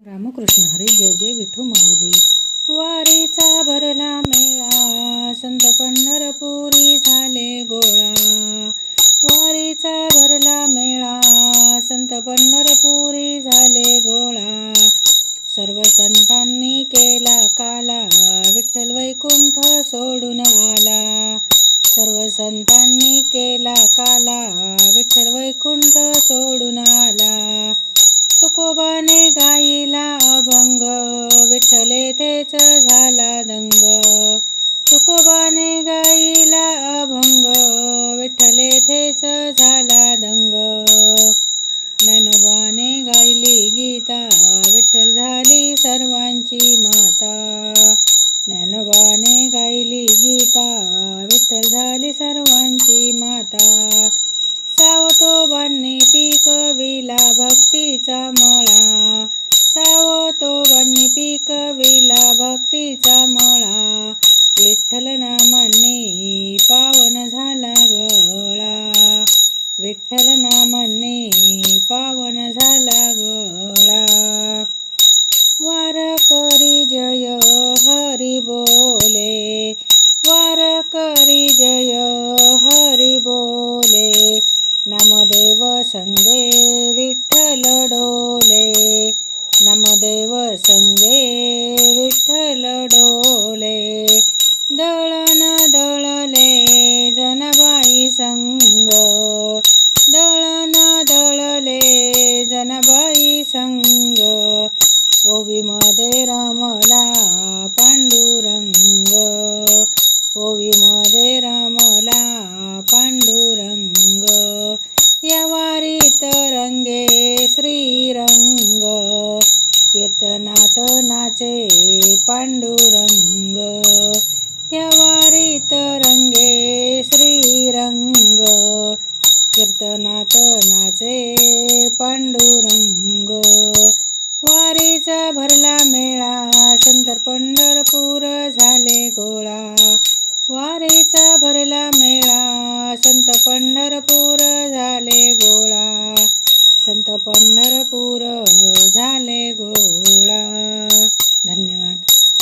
रामकृष्ण हरी जय जय विठू माऊली. वारीचा भरला मेळा संत पंढरपुरी झाले गोळा. वारीचा भरला मेळा संत पंढरपुरी झाले गोळा. सर्व संतांनी केला काला विठ्ठल वैकुंठ सोडून आला. सर्व संतांनी केला काला विठ्ठल वैकुंठ सोडून आला. तुकोबाने गाईला अभंग विठ्ठले तेच झाला दंग. तुकोबाने गाईला अभंग विठ्ठले तेच झाला दंग. ननोबाने गायली गीता विठ्ठल झाली सर्वांची माता. ननोबाने गायली गीता विठ्ठल झाली सर्वांची माता. सावतोबांनी पिकविला भक्तीचा पिकविला भक्तीचा मळा. विठ्ठल नामाने पावन झाला गळा. विठ्ठल नामाने पावन झाला गळा. वार करी जय हरी बोल. संगे विठ्ठल डोले दळण दळले जनबाई संग. दळण दळले जनबाई संग. ओवीमध्ये कीर्तनात नाचे पांडुरंग या वारीत रंगे श्रीरंग कीर्तनात नाचे पांडुरंग. वारीचा भरला मेळा संतर पंढरपूर झाले गोळा. वारीचा भरला मेळा संत पंढरपूर झाले गोळा. संत पंढरपूर